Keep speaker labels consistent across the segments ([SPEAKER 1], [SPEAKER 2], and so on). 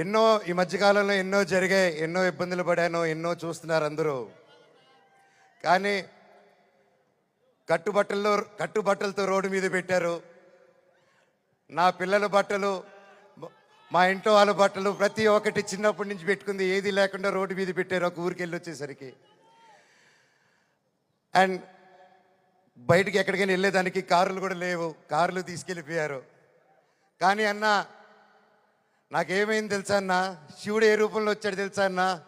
[SPEAKER 1] ఎన్నో ఈ మధ్యకాలంలో ఎన్నో జరిగాయి ఎన్నో ఇబ్బందులు పడాను ఎన్నో చూస్తున్నారు అందరూ. కానీ కట్టుబట్టల్లో కట్టుబట్టలతో రోడ్డు మీద పెట్టారు. నా పిల్లల బట్టలు మా ఇంట్లో వాళ్ళ బట్టలు ప్రతి ఒక్కటి చిన్నప్పటి నుంచి పెట్టుకుంది ఏది లేకుండా రోడ్డు మీద పెట్టారు ఒక ఊరికి వెళ్ళి వచ్చేసరికి. అండ్ బయటికి ఎక్కడికైనా వెళ్ళేదానికి కార్లు కూడా లేవు కార్లు తీసుకెళ్ళిపోయారు. కానీ అన్న నాకేమైంది తెలుసా అన్న? శివుడు ఏ రూపంలో వచ్చాడు తెలుసా అన్న?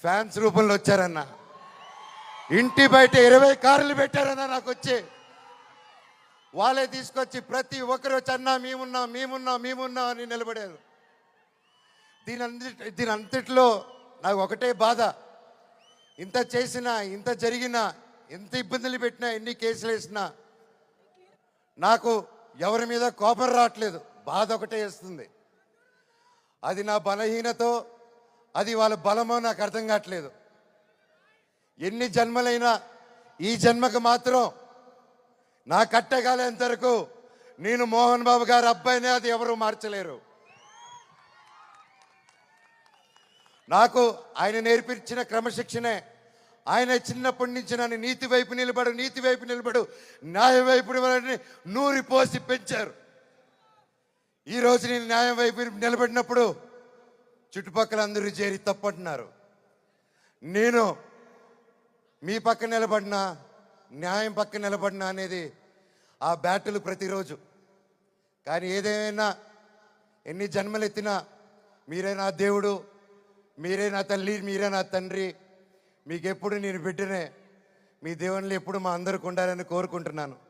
[SPEAKER 1] ఫ్యాన్స్ రూపంలో వచ్చారన్న. ఇంటి బయట ఇరవై కార్లు పెట్టారన్న నాకు వచ్చి. వాళ్ళే తీసుకొచ్చి ప్రతి ఒక్కరు వచ్చి అన్నా మేమున్నాం మేమున్నాం మేమున్నాం అని నిలబడారు. దీని అంతటి దీని అంతట్లో నాకు ఒకటే బాధ. ఇంత చేసినా ఇంత జరిగినా ఎంత ఇబ్బందులు పెట్టినా ఎన్ని కేసులు వేసినా నాకు ఎవరి మీద కోపం రావట్లేదు. బాధ ఒకటే వేస్తుంది. అది నా బలహీనతో అది వాళ్ళ బలమో నాకు అర్థం కావట్లేదు. ఎన్ని జన్మలైనా ఈ జన్మకు మాత్రం నా కట్టగాలేంతవరకు నేను మోహన్ బాబు గారు అబ్బాయినే అది ఎవరు మార్చలేరు. నాకు ఆయన నేర్పించిన క్రమశిక్షణే ఆయన చిన్నప్పటి నుంచి నన్ను నీతి వైపు నిలబడు నీతి వైపు నిలబడు న్యాయ వైపు నిలబడని నూరి పోసి పెంచారు. ఈ రోజు నేను న్యాయం వైపు నిలబడినప్పుడు చుట్టుపక్కల అందరూ చేరి తప్పంటున్నారు. నేను మీ పక్క నిలబడినా న్యాయం పక్క నిలబడినా అనేది ఆ బ్యాటులు ప్రతిరోజు. కానీ ఏదేమైనా ఎన్ని జన్మలు ఎత్తినా మీరే నా దేవుడు మీరే నా తల్లి మీరే నా తండ్రి మీకెప్పుడు నేను బిడ్డనే మీ దేవుళ్ళు ఎప్పుడు మా అందరికి ఉండాలని కోరుకుంటున్నాను.